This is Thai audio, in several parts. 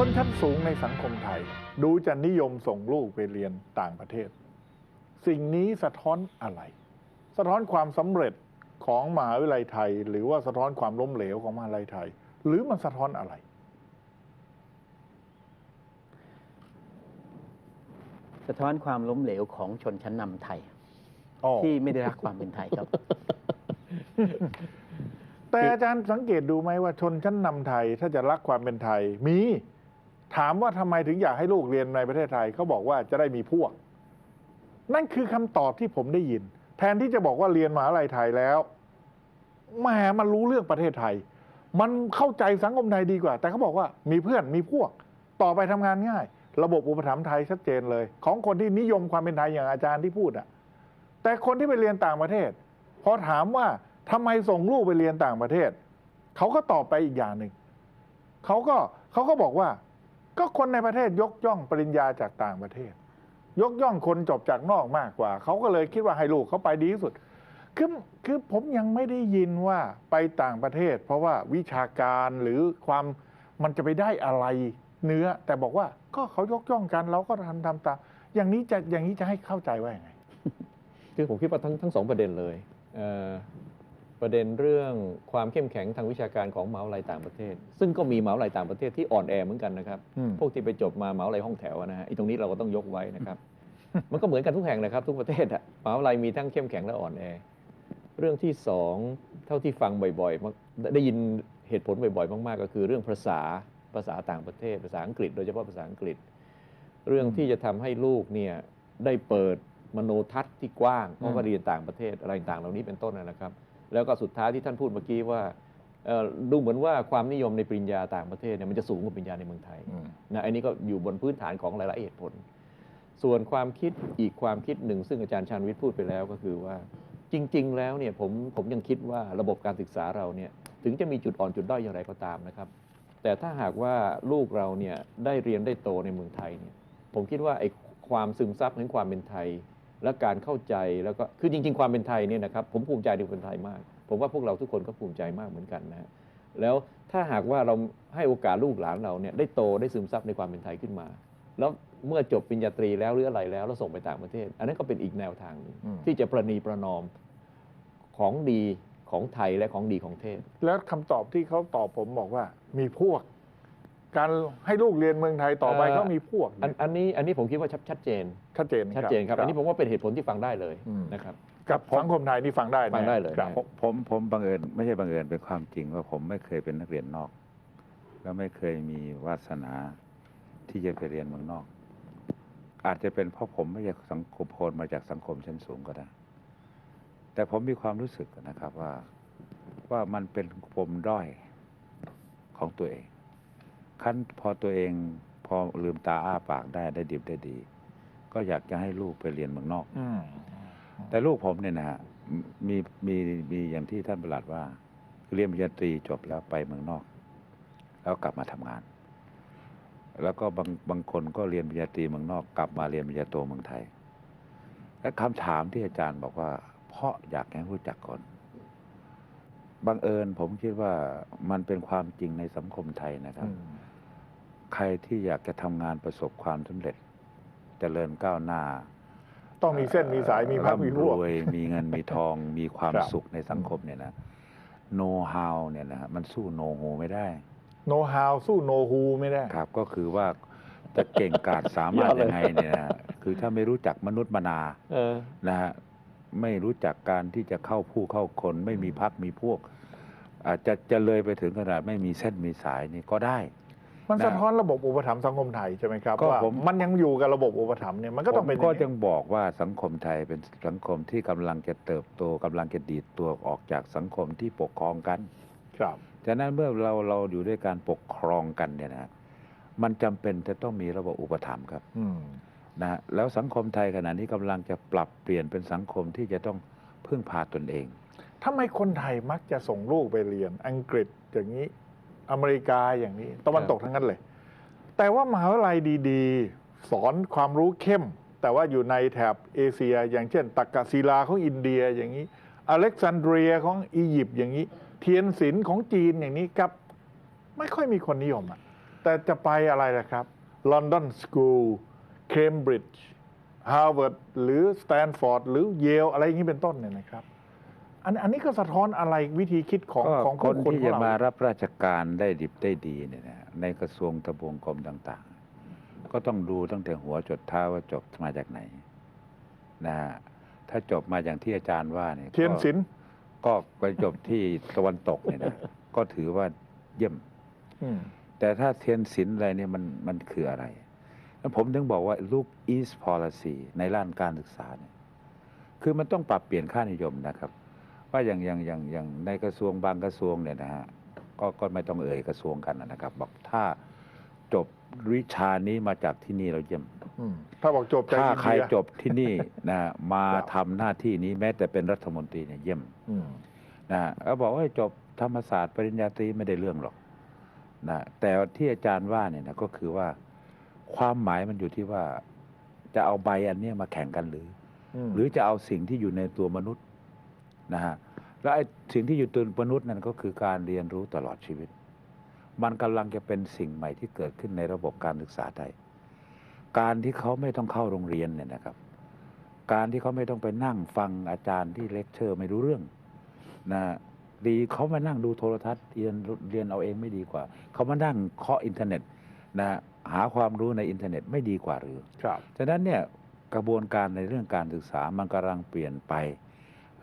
ชนชั้นสูงในสังคมไทย ดูจะนิยมส่งลูกไปเรียนต่างประเทศ สิ่งนี้สะท้อนอะไร สะท้อนความสำเร็จของมหาวิทยาลัยไทย หรือว่าสะท้อนความล้มเหลวของมหาวิทยาลัยไทย หรือมันสะท้อนอะไร สะท้อนความล้มเหลวของชนชั้นนำไทยอ๋อที่ไม่ได้รักความเป็นไทยครับ แต่อาจารย์สังเกตดูไหมว่าชนชั้นนำไทยถ้าจะรักความเป็นไทยมี ถามว่าทำไมถึงอยากให้ลูกเรียนในประเทศไทยเขาบอกว่าจะได้มีพวก นั่นคือคำตอบที่ผมได้ยิน แทนที่จะบอกว่าเรียนมหาลัยไทยแล้วแหมมันรู้เรื่องประเทศไทย มันเข้าใจสังคมไทยดีกว่า แต่เขาบอกว่ามีเพื่อนมีพวก ต่อไปทำงานง่าย ระบบอุปถัมภ์ไทยชัดเจนเลย ของคนที่นิยมความเป็นไทยอย่างอาจารย์ที่พูดอะแต่คนที่ไปเรียนต่างประเทศพอถามว่าทำไมส่งลูกไปเรียนต่างประเทศเขาก็ตอบไปอีกอย่างหนึ่งเขาก็เขาก็บอกว่า ก็คนในประเทศยกย่องปริญญาจากต่างประเทศ ยกย่องคนจบจากนอกมากกว่า เขาก็เลยคิดว่าให้ลูกเขาไปดีที่สุด คือคือผมยังไม่ได้ยินว่าไปต่างประเทศ เพราะว่าวิชาการหรือความมันจะไปได้อะไรเนื้อ แต่บอกว่าก็เขายกย่องกันเราก็ทำทำตามอย่างนี้จะอย่างนี้จะให้เข้าใจว่าอย่างไงคือผมคิดว่าทั้งทั้งสองประเด็นเลยเออ ประเด็นเรื่องความเข้มแข็งทางวิชาการของมหาวิทยาลัยต่างประเทศ ซึ่งก็มีมหาวิทยาลัยต่างประเทศที่อ่อนแอเหมือนกันนะครับอืมพวกที่ไปจบมามหาวิทยาลัยห้องแถวอะนะฮะไอ้ตรงนี้เราก็ต้องยกไว้นะครับ มันก็เหมือนกันทุกแห่งนะครับ ทุกประเทศอะมหาวิทยาลัยมีทั้งเข้มแข็งและอ่อนแอ เรื่องที่สองเท่าที่ฟังบ่อยๆมักได้ยินเหตุผลบ่อยๆ มากๆ ก็คือเรื่องภาษาภาษาต่างประเทศ ภาษาอังกฤษ โดยเฉพาะภาษาอังกฤษ เรื่องที่จะทำให้ลูกเนี่ยได้เปิดมโนทัศน์ที่กว้างเพราะว่าเรียนต่างประเทศอะไรต่างๆเหล่านี้เป็นต้นนะครับ แล้วก็สุดท้ายที่ท่านพูดเมื่อกี้ว่าเอ่อดูเหมือนว่าความนิยมในปริญญาต่างประเทศเนี่ยมันจะสูงกว่าปริญญาในเมืองไทยอืมนะอันนี้ก็อยู่บนพื้นฐานของหลายๆเหตุผล ส่วนความคิดอีกความคิดหนึ่ง ซึ่งอาจารย์ชาญวิทย์พูดไปแล้วก็คือว่าจริง ๆ แล้วเนี่ยผมผมยังคิดว่าระบบการศึกษาเราเนี่ยถึงจะมีจุดอ่อนจุดด้อยอย่างไรก็ตามนะครับ แต่ถ้าหากว่าลูกเราเนี่ยได้เรียนได้โตในเมืองไทยเนี่ยผมคิดว่าไอ้ความซึมซับของความเป็นไทย และการเข้าใจแล้วก็คือจริง ๆ ความเป็นไทยเนี่ยนะครับผมภูมิใจในความเป็นไทยมาก ผมว่าพวกเราทุกคนก็ภูมิใจมากเหมือนกันนะฮะแล้วถ้าหากว่าเราให้โอกาสลูกหลานเราเนี่ยได้โตได้ซึมซับในความเป็นไทยขึ้นมา แล้วเมื่อจบปริญญาตรีแล้วหรืออะไรแล้วแล้วส่งไปต่างประเทศ อันนั้นก็เป็นอีกแนวทางหนึ่งอืมที่จะประนีประนอมของดีของไทยและของดีของเทศ แล้วคำตอบที่เขาตอบผมบอกว่ามีพวก การให้ลูกเรียนเมืองไทยต่อไปเอ่อก็มีพวกอันอันนี้อันนี้ผมคิดว่าชัดชัดเจน ชัดเจนชัดเจนครับ อันนี้ผมว่าเป็นเหตุผลที่ฟังได้เลยอืมนะครับ กับสังคมไทยนี่ฟังได้นะฟังได้เลยครับนะผมผมผมบังเอิญไม่ใช่บังเอิญเป็นความจริงว่าผมไม่เคยเป็นนักเรียนนอก แล้วไม่เคยมีวาสนาที่จะไปเรียนเมืองนอก อาจจะเป็นเพราะผมไม่ใช่สังคมโคนมาจากสังคมชั้นสูงก็ได้ แต่ผมมีความรู้สึกนะครับว่าว่ามันเป็นปมด้อยของตัวเอง ขั้นพอตัวเองพอลืมตาอ้าปากได้ได้ดิบได้ดี ก็อยากจะให้ลูกไปเรียนเมืองนอกอืมแต่ลูกผมเนี่ยนะฮะมีมีมีอย่างที่ท่านประหลัดว่า เรียนปริญญาตรีจบแล้วไปเมืองนอก แล้วกลับมาทำงาน แล้วก็บางบางคนก็เรียนปริญญาตรีเมืองนอก กลับมาเรียนปริญญาโทเมืองไทย และคำถามที่อาจารย์บอกว่า เพราะอยากให้รู้จักก่อนบังเอิญผมคิดว่ามันเป็นความจริงในสังคมไทยนะครับอืม ใครที่อยากจะทำงานประสบความสำเร็จจเจริญก้าวหน้า ต้องมีเส้นมีสายมีพักมีพวกร่ำรวยมีเงินมีทองมีความครับสุขในสังคมเนี่ยนะโน้ฮาวเนี่ยนะฮะมันสู้โนโฮไม่ได้ โนฮาวสู้โนฮูไม่ได้ ครับ ก็คือว่าจะเก่งกาจสามารถยังไงเนี่ยนะคือถ้าไม่รู้จักมนุษย์มนาเออนะฮะไม่รู้จักการที่จะเข้าผู้เข้าคน ไม่มีพักมีพวก อาจจะจะเลยไปถึงขนาดไม่มีเส้นมีสายนี่ก็ได้ มันนะสะท้อนระบบอุปถัมภ์สังคมไทยใช่ไหมครับก็ว่าผม มันยังอยู่กับระบบอุปถัมภ์เนี่ยมันก็ต้องเป็นผมก็อางยังบอกว่าสังคมไทยเป็นสังคมที่กำลังจะเติบโตกำลังจะดีดตัวออกจากสังคมที่ปกครองกัน ครับ ฉะนั้นเมื่อเราเราอยู่ด้วยการปกครองกันเนี่ยนะมันจำเป็นจะต้องมีระบบอุปถัมภ์ครับอืม นะฮะแล้วสังคมไทยขณะนี้กำลังจะปรับเปลี่ยนเป็นสังคมที่จะต้องพึ่งพาตนเอง ทำไมคนไทยมักจะส่งลูกไปเรียนอังกฤษอย่างนี้ อเมริกาอย่างนี้ ตะวันตกทั้งนั้นเลย แต่ว่ามหาวิทยาลัยดีๆ สอนความรู้เข้ม แต่ว่าอยู่ในแถบเอเชีย อย่างเช่น ตักกศิลาของอินเดียอย่างนี้ อเล็กซานเดรียของอียิปต์อย่างนี้ เทียนศิลป์ของจีนอย่างนี้กับ ไม่ค่อยมีคนนิยมอะแต่จะไปอะไรล่ะครับ London School Cambridge Harvard หรือ Stanford หรือ Yale อะไรอย่างนี้เป็นต้นเนี่ยนะครับ อันอันนี้ก็สะท้อนอะไรวิธีคิดของก็ของคผู้นคนที่ขอจะงมาเรารับราชการได้ดิบได้ดีเนี่ยนะในกระทรวงทบวงกรมต่าง ๆ ก็ต้องดูตั้งแต่หัวจดเท้าว่าจบมาจากไหนนะฮะถ้าจบมาอย่างที่อาจารย์ว่าเนี่ยก็เทียนศิลป์ก็ไปจบที่ตะวันตกเนี่ยนะ ก็ถือว่าเยี่ยม อืมแต่ถ้าเทียนศิลป์อะไรเนี่ยมันมันคืออะไรแล้วผมถึงบอกว่า look east policy ในด้านการศึกษาเนี่ย คือมันต้องปรับเปลี่ยนค่านิยมนะครับ ว่าอย่างอย่างอย่างอย่างในกระทรวงบางกระทรวงเนี่ยนะฮะก็ก็ไม่ต้องเอ่ยกระทรวงกันนะครับ บอกถ้าจบวิชานี้มาจากที่นี่เราเยี่ยมอืมถ้าบอกจบจากถ้าอินใครเดียจบที่นี่นะมาครับทำหน้าที่นี้แม้แต่เป็นรัฐมนตรีเนี่ยเยี่ยมอืมนะฮะเขาบอกว่าจบธรรมศาสตร์ปริญญาตรีไม่ได้เรื่องหรอกนะแต่ที่อาจารย์ว่าเนี่ยนะก็คือว่าความหมายมันอยู่ที่ว่าจะเอาใบอันเนี้ยมาแข่งกันหรือมหรือจะเอาสิ่งที่อยู่ในตัวมนุษย์ นะฮะแล้วไอ้สิ่งที่อยู่ตัวมนุษย์นั่นก็คือการเรียนรู้ตลอดชีวิต มันกำลังจะเป็นสิ่งใหม่ที่เกิดขึ้นในระบบการศึกษาไทยการที่เขาไม่ต้องเข้าโรงเรียนเนี่ยนะครับ การที่เขาไม่ต้องไปนั่งฟังอาจารย์ที่เลคเชอร์ไม่รู้เรื่องนะดีเขามานั่งดูโทรทัศน์เรียนเรียนเอาเองไม่ดีกว่า เขามานั่งเคาะอินเทอร์เน็ตนะหาความรู้ในอินเทอร์เน็ตไม่ดีกว่าหรือครับฉะนั้นเนี่ยกระบวนการในเรื่องการศึกษามันกำลังเปลี่ยนไป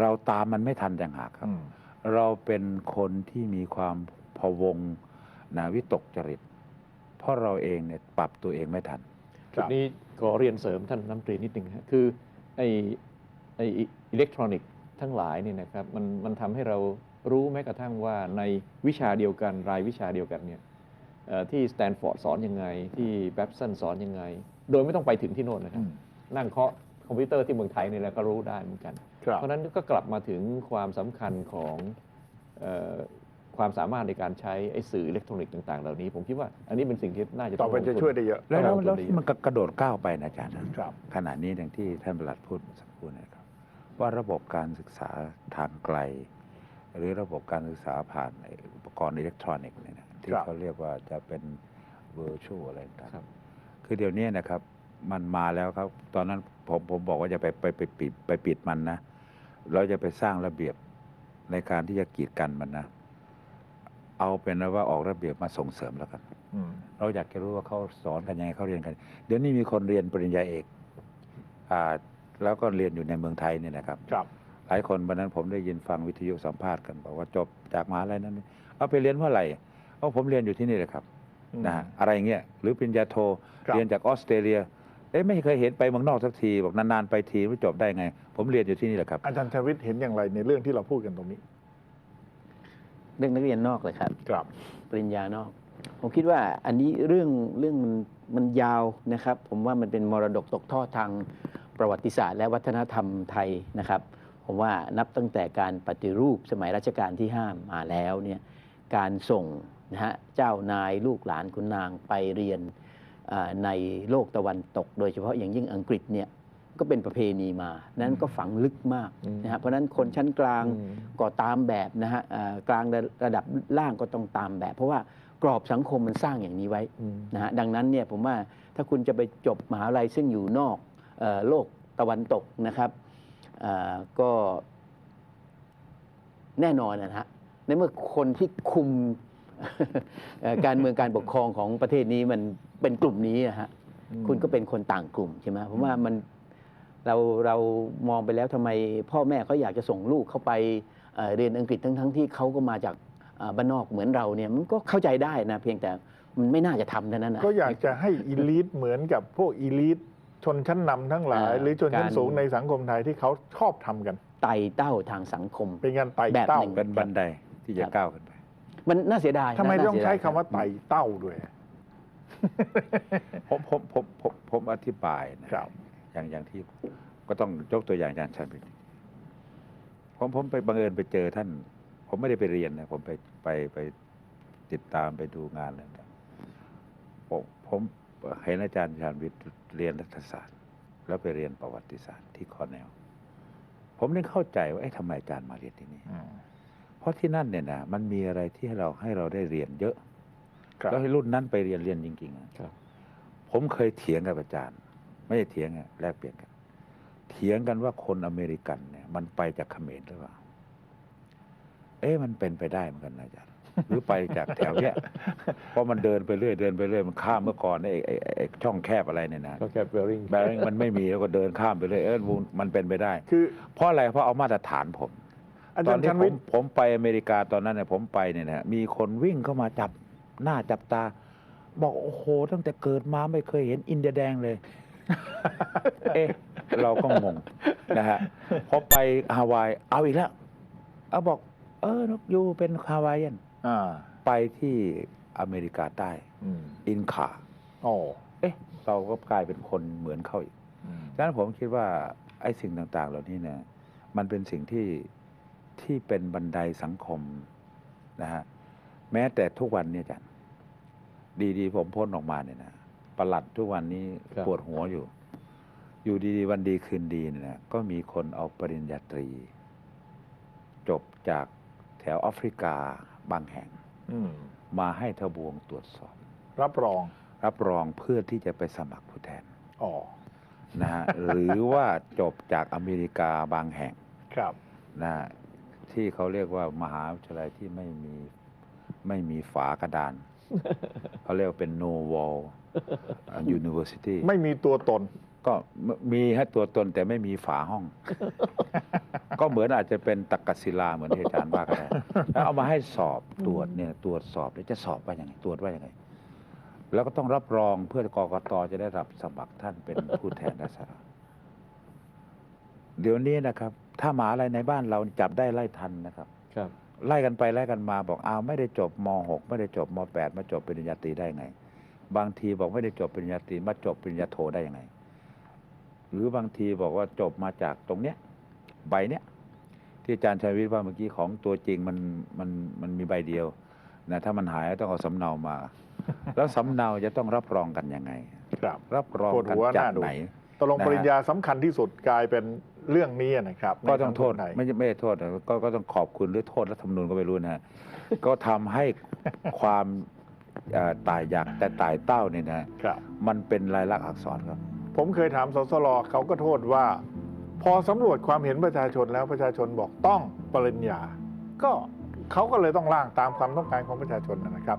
เราตามมันไม่ทันต่างหากครับอืมเราเป็นคนที่มีความพะวงนะวิตกจริต เพราะเราเองเนี่ยปรับตัวเองไม่ทันคจุรัดบนี้ขอเรียนเสริมท่านน้ำตรีนิดหนึ่งฮะคือไอไออิเล็กทรอนิกส์ทั้งหลายเนี่ยนะครับมันมันทำให้เรารู้แม้กระทั่งว่าในวิชาเดียวกันรายวิชาเดียวกันเนี่ยเอ่อที่สแตนฟอร์ดสอนยังไง ที่แบ p สันสอนยังไง โดยไม่ต้องไปถึงที่โน่นนะครัอืบมนั่งเคาะคอมพิวเตอร์ที่เมืองไทยนี่แหละก็รู้ได้เหมือนกันครับ เพราะฉะนั้นก็กลับมาถึงความสำคัญของเออความสามารถในการใช้ไอ้สื่ออิเล็กทรอนิกส์ต่างๆ เหล่านี้ ผมคิดว่าอันนี้เป็นสิ่งที่น่าจะต่อไปงลงจะทุนช่วยได้เยอะแล้วแล้วครับแล้วที่มันกระโดดก้าวไปนะอาจารย์นะครับขณะนี้อย่างที่ท่านประหลัดพูดเมื่อสักครู่เนะครับ ว่าระบบการศึกษาทางไกล หรือระบบการศึกษาผ่านไอ้อุปกรณ์อิเล็กทรอนิกส์เนี่ยนะที่ครับเขาเรียกว่าจะเป็น virtual อะไรต่างครับๆคือเดี๋ยวนี้นะครับมันมาแล้วครับ ตอนนั้นผมผมบอกว่าจะไปไปไปปิดไปปิดมันนะ เราจะไปสร้างระเบียบในการที่จะกีดกันมันนะ เอาเป็นว่าออกระเบียบมาส่งเสริมแล้วกันอืมเราอยากจะรู้ว่าเขาสอนกันยังไงเขาเรียนกัน เดี๋ยวนี้มีคนเรียนปริญญาเอกอ่าแล้วก็เรียนอยู่ในเมืองไทยเนี่ยนะครับ ครับ หลายคนวันนั้นผมได้ยินฟังวิทยุสัมภาษณ์กันบอกว่าจบจากมหาลัยนั้น เอาไปเรียนเมื่อไหร่เอาผมเรียนอยู่ที่นี่เลยครับอืมนะฮะอะไรเงี้ยหรือปริญญาโทครับเรียนจากออสเตรเลีย เอ๊ะไม่เคยเห็นไปเมืองนอกสักทีบอกนานๆไปทีไม่จบได้ไง ผมเรียนอยู่ที่นี่แหละครับ อาจารย์ชวิตเห็นอย่างไรในเรื่องที่เราพูดกันตรงนี้ เรื่องนักเรียนนอกเลยครับครับปริญญานอก ผมคิดว่าอันนี้เรื่องเรื่องมันมันยาวนะครับ ผมว่ามันเป็นมรดกตกทอดทางประวัติศาสตร์ และวัฒนธรรมไทยนะครับ ผมว่านับตั้งแต่การปฏิรูปสมัยรัชกาลที่5มาแล้วเนี่ยการส่งนะฮะเจ้านายลูกหลานคุณนางไปเรียนอ่า ในโลกตะวันตก โดยเฉพาะอย่างยิ่งอังกฤษเนี่ยก็เป็นประเพณีมานั้นก็ฝังลึกมากอืมนะฮะเพราะฉะนั้นคนชั้นกลางอืมก็ตามแบบนะฮะอ่ากลางระระดับล่างก็ต้องตามแบบ เพราะว่ากรอบสังคมมันสร้างอย่างนี้ไว้อืมนะฮะดังนั้นเนี่ยผมว่าถ้าคุณจะไปจบมหาลัยซึ่งอยู่นอกเออโลกตะวันตกนะครับอ่าก็แน่นอนนะฮะในเมื่อคนที่คุมเอ่อ การเมืองการปกครองของประเทศนี้มันเป็นกลุ่มนี้อะฮะอืมคุณก็เป็นคนต่างกลุ่มใช่ไหมผมว่ามันเราเรามองไปแล้วทำไมพ่อแม่เขาอยากจะส่งลูกเข้าไปเอ่อเรียนอังกฤษทั้งทั้งที่เขาก็มาจากอ่าบ้านนอกเหมือนเราเนี่ยมันก็เข้าใจได้นะเพียงแต่มันไม่น่าจะทำเท่านั้นนะก็อยากจะให้อีลิทเหมือนกับพวกอีลิทชนชั้นนำทั้งหลายอ่าหรือชนชั้นการสูงในสังคมไทยที่เขาชอบทำกันไต่เต้าทางสังคม เป็นงานไต่แบบเต้าหนึ่งเป็นบันไดที่จะครับก้าวขึ้นไป มันน่าเสียดายนะทำไมน่าต้องเสียดใช้ยคำว่าไต่เต้าด้วย ผมผมผมผมผมอธิบายนะครับ อย่างอย่างที่ก็ต้องยกตัวอย่างอาจารย์ชันไปผมผมไปบังเอิญไปเจอท่าน ผมไม่ได้ไปเรียนนะ ผมไปไปไปติดตามไปดูงานอะไรต่างผมผมเห็นอาจารย์ชาญวิทย์เรียนรัฐศาสตร์ แล้วไปเรียนประวัติศาสตร์ที่คอร์เนล ผมนึกเข้าใจว่าเอ๊ะทำไมอาจารย์มาเรียนที่นี่ เพราะที่นั่นเนี่ยนะมันมีอะไรที่ให้เราให้เราได้เรียนเยอะครับแล้วให้รุ่นนั้นไปเรียนเรียนจริงๆอะครับผมเคยเถียงกับอาจารย์ ไม่ใช่เถียงอะแลกเปลี่ยนกันเถียงกันว่าคนอเมริกันเนี่ย มันไปจากเขมรหรือเปล่า เอ๊ะมันเป็นไปได้เหมือนกันนะอาจารย์หรือไปจากแถวเนี้ยเพราะมันเดินไปเรื่อยเดินไปเรื่อยมันข้ามเมื่อก่อนไอ้ไอ้ไอ้ไอ้ช่องแคบอะไรเนี่ยนะก็แค่เบลลิงแบริ่งมันไม่มีแล้วก็เดินข้ามไปเรื่อยเออมันเป็นไปได้ คือเพราะอะไรเพราะเอามาตรฐานผม อาตจาอรนย์ที่ชันผวิมทย์ผมไปอเมริกาตอนนั้นเนี่ยผมไปเนี่ยนะมีคนวิ่งเข้ามาจับหน้าจับตา บอกโอ้โห ตั้งแต่เกิดมาไม่เคยเห็นอินเดียแดงเลย เอ๊ะ เราก็งงนะฮะพอไปฮาวายเอาอีกแล้วเอาบอก เออนกยูเป็นฮาวายนอ่าไปที่อเมริกาใต้อืมอินคาโอ้เอ๊ะ เราก็กลายเป็นคนเหมือนเขาอีก อืม ฉะนั้นผมคิดว่าไอ้สิ่งต่างๆ เหล่านี้เนี่ยมันเป็นสิ่งที่ ที่เป็นบันไดสังคมนะฮะแม้แต่ทุกวันเนี่ยอาจันดีๆผมพ้นออกมาเนี่ยนะประหลัดทุกวันนี้ครับปวดหัวอยู่ อยู่ดีๆวันดีคืนดีเนี่ยนะก็มีคนเอาปริญญาตรี จบจากแถวแอฟริกาบางแห่งอืมมาให้ทบวงตรวจสอบ รับรอง รับรองเพื่อที่จะไปสมัครผู้แทนอ๋อนะฮะหรือว่าจบจากอเมริกาบางแห่งครับนะฮะ ที่เขาเรียกว่ามหาวิทยาลัยที่ไม่มีไม่มีฝากระดาน เขาเรียกว่าเป็น no wall university ไม่มีตัวตน ก็มีให้ตัวตนแต่ไม่มีฝาห้อง ก็เหมือนอาจจะเป็นตักกศิลาเหมือนที่อาจารย์ว่าก็ได้แล้วเอามาให้สอบตรวจเนี่ยตรวจสอบแล้วจะสอบว่ายังไงตรวจว่ายังไงแล้วก็ต้องรับรองเพื่อกกตจะได้รับสมัครท่านเป็นผู้แทนราษฎร เดี๋ยวนี้นะครับ ถ้ามหาอะไรในบ้านเราจับได้ไล่ทันนะครับ ครับ ไล่กันไปไล่กันมาบอกอ้าวไม่ได้จบม .6 ไม่ได้จบม .8 มาจบปริญญาตรีได้ไง บางทีบอกไม่ได้จบปริญญาตรีมาจบปริญญาโทได้ยังไง หรือบางทีบอกว่าจบมาจากตรงเนี้ยใบเนี้ยที่อาจารย์ชัยวิทย์ว่าเมื่อกี้ของตัวจริงมันมันมันมีใบเดียวนะถ้ามันหายต้องเอาสำเนามา แล้วสำเนาจะต้องรับรองกันยังไง ครับรับรองปวดกันหัวจากน่าดูไหน ตกลงนะฮะ ปริญญาสำคัญที่สุดกลายเป็น เรื่องนี้นะครับก็ต้องในโทษสัคมไทยไม่ใช่ไม่ได้โทษนะก็ก็ต้องขอบคุณหรือโทษรัฐธรรมนูญก็ไม่รู้นะฮะก็ทำให้ความเอ่อตายอยากแต่ตายเต้าเนี่ยนะครับมันเป็นลายลักษณ์อักษรครับ ผมเคยถามสสลเขาก็โทษว่า พอสำรวจความเห็นประชาชนแล้วประชาชนบอกต้องปริญญา ก็เขาก็เลยต้องร่างตามความต้องการของประชาชนนะครับ